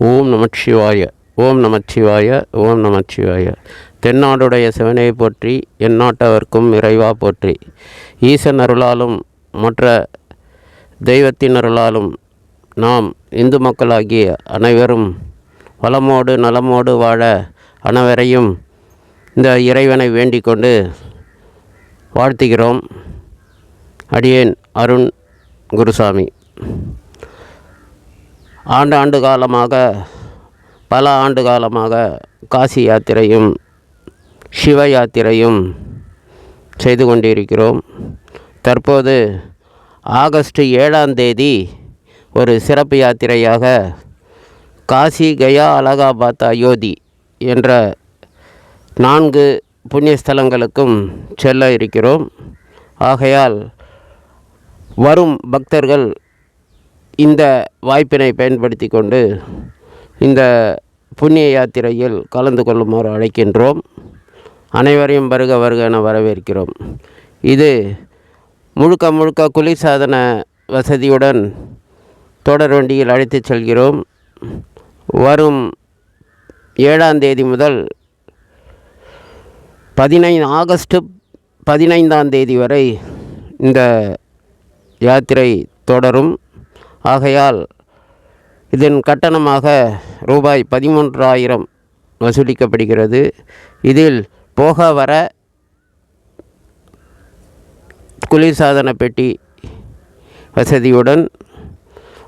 ஓம் நமச்சிவாய ஓம் நமச்சிவாய ஓம் நமச்சிவாய. தென்னாடுடைய சிவனை போற்றி எந்நாட்டவர்க்கும் இறைவா போற்றி. ஈசன் அருளாலும் மற்ற தெய்வத்தின் அருளாலும் நாம் இந்து மக்களாகிய அனைவரும் வளமோடு நலமோடு வாழ அனைவரையும் இந்த இறைவனை வேண்டிக் கொண்டு வாழ்த்துகிறோம். அடியேன் அருண் குருசாமி. ஆண்டு ஆண்டு காலமாக பல ஆண்டு காலமாக காசி யாத்திரையும் சிவ யாத்திரையும் செய்து கொண்டிருக்கிறோம். தற்போது ஆகஸ்ட் ஏழாம் தேதி ஒரு சிறப்பு யாத்திரையாக காசி கயா அலகாபாத் அயோத்தி என்ற நான்கு புண்ணியஸ்தலங்களுக்கும் செல்ல இருக்கிறோம். ஆகையால் வரும் பக்தர்கள் இந்த வாய்ப்பினை பயன்படுத்தி கொண்டு இந்த புண்ணிய யாத்திரையில் கலந்து கொள்ளுமாறு அழைக்கின்றோம். அனைவரையும் வருக வருக என வரவேற்கிறோம். இது முழுக்க முழுக்க குளிர்சாதன வசதியுடன் தொடர் வண்டியில் அழைத்துச் செல்கிறோம். வரும் ஏழாம் தேதி முதல் பதினைந்து ஆகஸ்ட்டு பதினைந்தாம் தேதி வரை இந்த யாத்திரை தொடரும். ஆகையால் இதன் கட்டணமாக ரூபாய் பதிமூன்றாயிரம் வசூலிக்கப்படுகிறது. இதில் போக வர குளிர்சாதன பெட்டி வசதியுடன்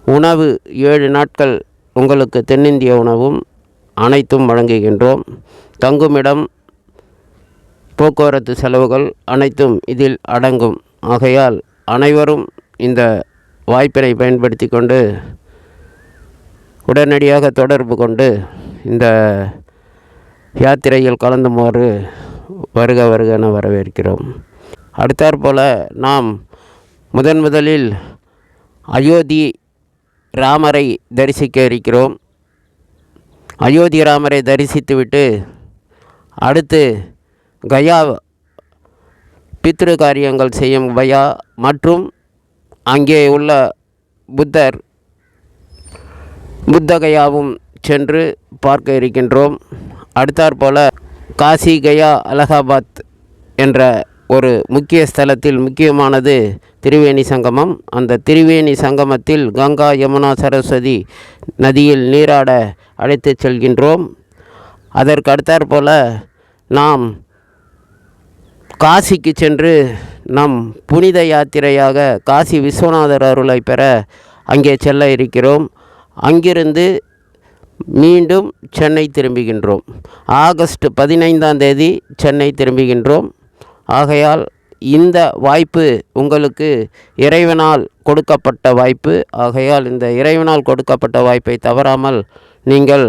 உணவு ஏழு நாட்கள் உங்களுக்கு தென்னிந்திய உணவும் அனைத்தும் வழங்குகின்றோம். தங்குமிடம் போக்குவரத்து செலவுகள் அனைத்தும் இதில் அடங்கும். ஆகையால் அனைவரும் இந்த வாய்ப்பினை பயன்படுத்தி கொண்டு உடனடியாக தொடர்பு கொண்டு இந்த யாத்திரையில் கலந்துமாறு வருக வருக என வரவேற்கிறோம். அடுத்தாற்போல் நாம் முதன் முதலில் அயோத்தி ராமரை தரிசிக்க இருக்கிறோம். அயோத்தி ராமரை தரிசித்துவிட்டு அடுத்து கயா பித்ரு காரியங்கள் செய்யும் பயா மற்றும் அங்கே உள்ள புத்தர் புத்தகயாவும் சென்று பார்க்க இருக்கின்றோம். அடுத்தாற்போல் காசி கயா அலகாபாத் என்ற ஒரு முக்கிய ஸ்தலத்தில் முக்கியமானது திரிவேணி சங்கமம். அந்த திரிவேணி சங்கமத்தில் கங்கா யமுனா சரஸ்வதி நதியில் நீராட அழைத்துச் செல்கின்றோம். அதற்கு அடுத்தாற்போல் நாம் காசிக்கு சென்று நம் புனித யாத்திரையாக காசி விஸ்வநாதர் அருளை பெற அங்கே செல்ல இருக்கிறோம். அங்கிருந்து மீண்டும் சென்னை திரும்புகின்றோம். ஆகஸ்ட் பதினைந்தாம் தேதி சென்னை திரும்புகின்றோம். ஆகையால் இந்த வாய்ப்பு உங்களுக்கு இறைவனால் கொடுக்கப்பட்ட வாய்ப்பு. ஆகையால் இந்த இறைவனால் கொடுக்கப்பட்ட வாய்ப்பை தவறாமல் நீங்கள்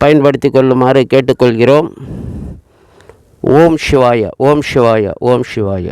பயன்படுத்தி கொள்ளுமாறு கேட்டுக்கொள்கிறோம். ஓம் சிவாய ஓம் சிவாய ஓம் சிவாய